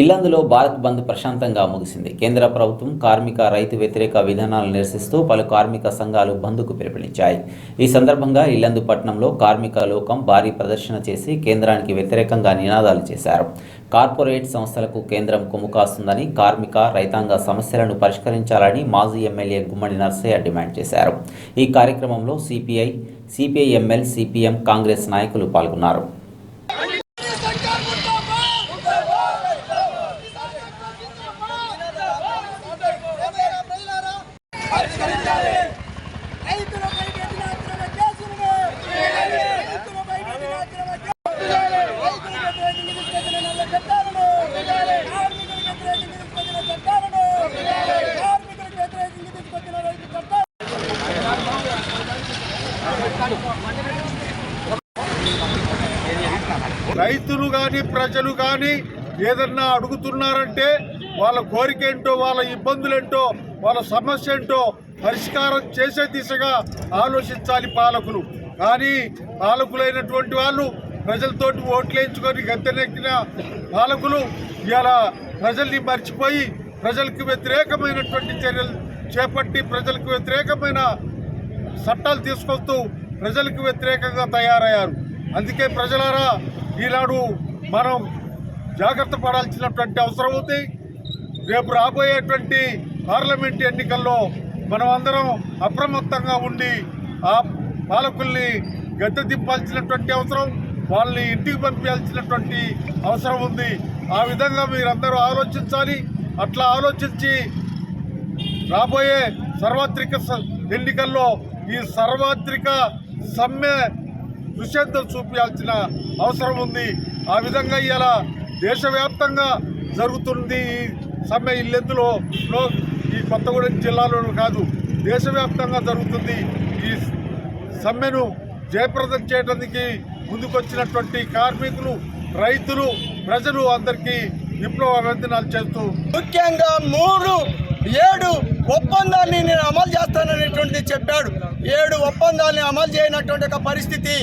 ఇల్లందులో భారత్ బంద్ ప్రశాంతంగా ముగిసింది. కేంద్ర ప్రభుత్వం కార్మిక రైతు వ్యతిరేక విధానాలు నిరసిస్తూ పలు కార్మిక సంఘాలు బంద్కు పిలుపునిచ్చాయి. ఈ సందర్భంగా ఇల్లందు పట్టణంలో కార్మిక లోకం భారీ ప్రదర్శన చేసి కేంద్రానికి వ్యతిరేకంగా నినాదాలు చేశారు. కార్పొరేట్ సంస్థలకు కేంద్రం కొమ్ము కాస్తుందని కార్మిక రైతాంగ సమస్యలను పరిష్కరించాలని మాజీ ఎమ్మెల్యే గుమ్మడి నర్సయ్య డిమాండ్ చేశారు. ఈ కార్యక్రమంలో సిపిఐ సిపిఐఎంఎల్ సిపిఎం కాంగ్రెస్ నాయకులు పాల్గొన్నారు. రైతులు కానీ ప్రజలు కానీ ఏదన్నా అడుగుతున్నారంటే వాళ్ళ కోరిక ఏంటో వాళ్ళ ఇబ్బందులేంటో వాళ్ళ సమస్య ఏంటో పరిష్కారం చేసే దిశగా ఆలోచించాలి పాలకులు. కానీ పాలకులైనటువంటి వాళ్ళు ప్రజలతోటి ఓట్లేయించుకొని గద్దెనెక్కిన పాలకులు ఇలా ప్రజల్ని మర్చిపోయి ప్రజలకు వ్యతిరేకమైనటువంటి చర్యలు చేపట్టి ప్రజలకు వ్యతిరేకమైన చట్టాలు తీసుకొస్తూ ప్రజలకు వ్యతిరేకంగా తయారయ్యారు. అందుకే ప్రజలారా ఈనాడు మనం జాగ్రత్త పడాల్సినటువంటి అవసరం ఉంది. రేపు రాబోయేటువంటి పార్లమెంట్ ఎన్నికల్లో మనం అందరం అప్రమత్తంగా ఉండి ఆ పాలకుల్ని గద్దె దింపాల్సినటువంటి అవసరం వాళ్ళని ఇంటికి పంపించాల్సినటువంటి అవసరం ఉంది. ఆ విధంగా మీరందరూ ఆలోచించాలి. అట్లా ఆలోచించి రాబోయే సార్వత్రిక ఎన్నికల్లో ఈ సర్వాత్రిక సమ్మె దృశ్యంతం చూపించాల్సిన అవసరం ఉంది. ఆ విధంగా ఇలా దేశవ్యాప్తంగా జరుగుతుంది ఈ సమ్మె ఇల్లెందులో? ఈ కొత్తగూడెం జిల్లాలో కాదు. దేశవ్యాప్తంగా జరుగుతుంది ఈ సమ్మెను జయప్రదం చేయడానికి ముందుకొచ్చినటువంటి కార్మికులు రైతులు ప్రజలు అందరికీ విప్లవ అభినందనాలు చేస్తూ ముఖ్యంగా మూడు ఏడు ఒప్పందాన్ని నేను అమలు చేస్తాననేటువంటిది చెప్పాడు. ఏడు ఒప్పందాన్ని అమలు చేయనటువంటి ఒక పరిస్థితి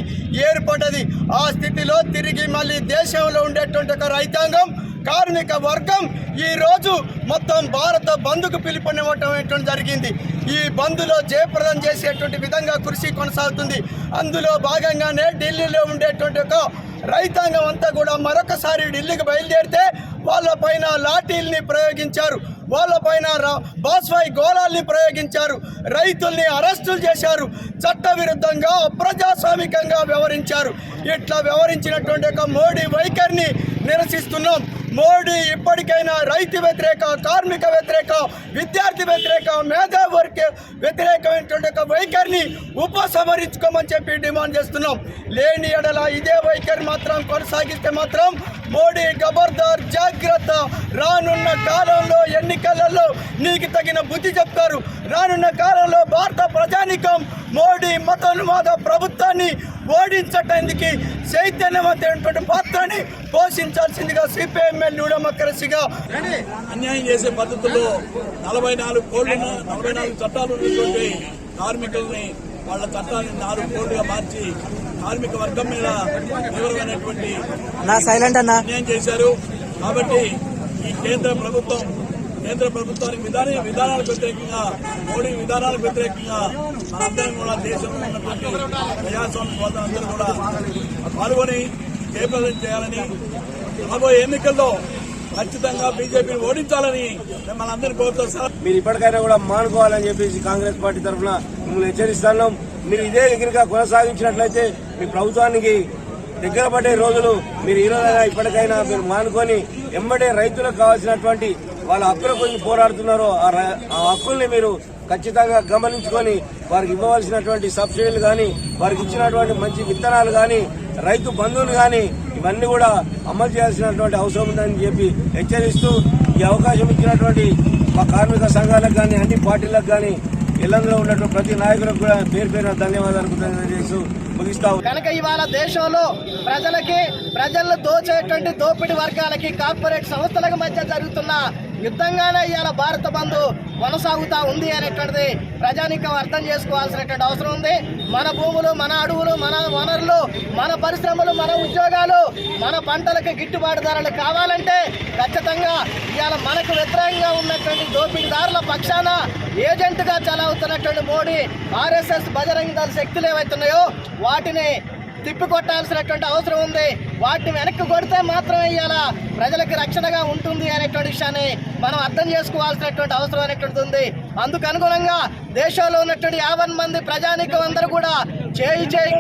ఏర్పడ్డది. ఆ స్థితిలో తిరిగి మళ్ళీ దేశంలో ఉండేటువంటి ఒక రైతాంగం కార్మిక వర్గం ఈరోజు మొత్తం భారత బంద్కు పిలుపునివ్వటం జరిగింది. ఈ బంద్లో జయప్రదం చేసేటువంటి విధంగా కృషి కొనసాగుతుంది. అందులో భాగంగానే ఢిల్లీలో ఉండేటువంటి ఒక రైతాంగం అంతా కూడా మరొకసారి ఢిల్లీకి బయలుదేరితే వాళ్ళపైన లాఠీల్ని ప్రయోగించారు. వాళ్ళపైన ర- బాస్వాయి గోళాల్ని ప్రయోగించారు. రైతుల్ని అరెస్టులు చేశారు. చట్ట విరుద్ధంగా అప్రజాస్వామికంగా వ్యవహరించారు. ఇట్లా వ్యవహరించినటువంటి ఒక మోడీ వైఖరిని నిరసిస్తున్నాం. మోడీ ఇప్పటికైనా రైతు వ్యతిరేక కార్మిక వ్యతిరేక విద్యార్థి వ్యతిరేక మేధా వర్గ వ్యతిరేకమైనటువంటి ఒక వైఖరిని ఉపసంహరించుకోమని చెప్పి డిమాండ్ చేస్తున్నాం. లేని ఎడల ఇదే వైఖరి మాత్రం కొనసాగిస్తే మాత్రం మోడీ గబర్దార్ జాగ్రత్త. రానున్న కాలంలో ఎన్నికలలో నీకు తగిన బుద్ధి చెప్తారు. రానున్న కాలంలో భారత ప్రజానికం మోడీ మతోన్మాద ప్రభుత్వాన్ని ఓడించటానికి చైతన్యవంతమైనటువంటి పాత్రని పోషించాల్సిందిగా సిపిఎంఎల్ డెమోక్రసీగా అన్యాయం చేసే పద్ధతుల్లో నలభై నాలుగు కోళ్ళు నలభై నాలుగు చట్టాలు ఉన్నటువంటి కార్మికుల్ని వాళ్ళ చట్టాన్ని నాలుగు కోళ్ళుగా మార్చి కార్మిక వర్గం మీద తీవ్రమైనటువంటి నా సైలెంట్ అన్నా. అన్యాయం చేశారు. కాబట్టి ఈ కేంద్ర ప్రభుత్వం కేంద్ర ప్రభుత్వానికి విధాన విధానాలకు వ్యతిరేకంగా మోడీ విధానాలకు వ్యతిరేకంగా మనందరం కూడా దేశంలో ఉన్నటువంటి ప్రజాస్వామ్య సోదరులందరూ కూడా పాల్గొని జయప్రదం చేయాలని రాబోయే ఎన్నికల్లో ఖచ్చితంగా బీజేపీని ఓడించాలని మిమ్మల్ని అందరినీ కోరుతూ సార్ మీరు ఇప్పటికైనా కూడా మానుకోవాలని చెప్పేసి కాంగ్రెస్ పార్టీ తరఫున మిమ్మల్ని హెచ్చరిస్తున్నాం. మీరు ఇదే ఎగిరిగా కొనసాగించినట్లయితే మీ ప్రభుత్వానికి దగ్గర పడే రోజులు మీరు ఈ ఇప్పటికైనా మీరు మానుకొని ఎమ్మడే రైతులకు కావాల్సినటువంటి వాళ్ళ హక్కుల గురించి పోరాడుతున్నారో ఆ ఆ హక్కుల్ని మీరు ఖచ్చితంగా గమనించుకొని వారికి ఇవ్వవలసినటువంటి సబ్సిడీలు కానీ వారికి ఇచ్చినటువంటి మంచి విత్తనాలు కానీ రైతు బంధువులు కానీ ఇవన్నీ కూడా అమలు చేయాల్సినటువంటి అవసరం ఉందని చెప్పి హెచ్చరిస్తూ ఈ అవకాశం ఇచ్చినటువంటి మా కార్మిక సంఘాలకు కానీ అన్ని పార్టీలకు కానీ ఇళ్ళలో ఉన్నటువంటి ప్రతి నాయకులకు కూడా పేరు పేరు ధన్యవాదాలు తెలియజేస్తూ ముగిస్తా కనుక ఇవాళ దేశంలో ప్రజలకి ప్రజలను దోచేటువంటి దోపిడి వర్గాలకి కార్పొరేట్ సంస్థలకు మధ్య జరుగుతున్న యుద్ధంగానే ఇవాళ భారత బంధు కొనసాగుతా ఉంది అనేటువంటిది ప్రజానికం అర్థం చేసుకోవాల్సినటువంటి అవసరం ఉంది. మన భూములు మన అడవులు మన వనరులు మన పరిశ్రమలు మన ఉద్యోగాలు మన పంటలకు గిట్టుబాటు ధరలు కావాలంటే ఖచ్చితంగా ఇవాళ మనకు వ్యతిరేకంగా ఉన్నటువంటి దోపిడీదారుల పక్షాన ఏజెంట్గా చలావుతున్నటువంటి మోడీ ఆర్ఎస్ఎస్ బజరంగ దళ శక్తులు ఏవైతున్నాయో వాటిని తిప్పికొట్టాల్సినటువంటి అవసరం ఉంది. వాటిని వెనక్కి కొడితే మాత్రమే ఇవాళ ప్రజలకు రక్షణగా ఉంటుంది అనేటువంటి విషయాన్ని మనం అర్థం చేసుకోవాల్సినటువంటి అవసరం అనేటువంటిది ఉంది. అందుకు అనుగుణంగా దేశంలో ఉన్నటువంటి యాభై మంది ప్రజానీకం అందరూ కూడా చేయి చేయి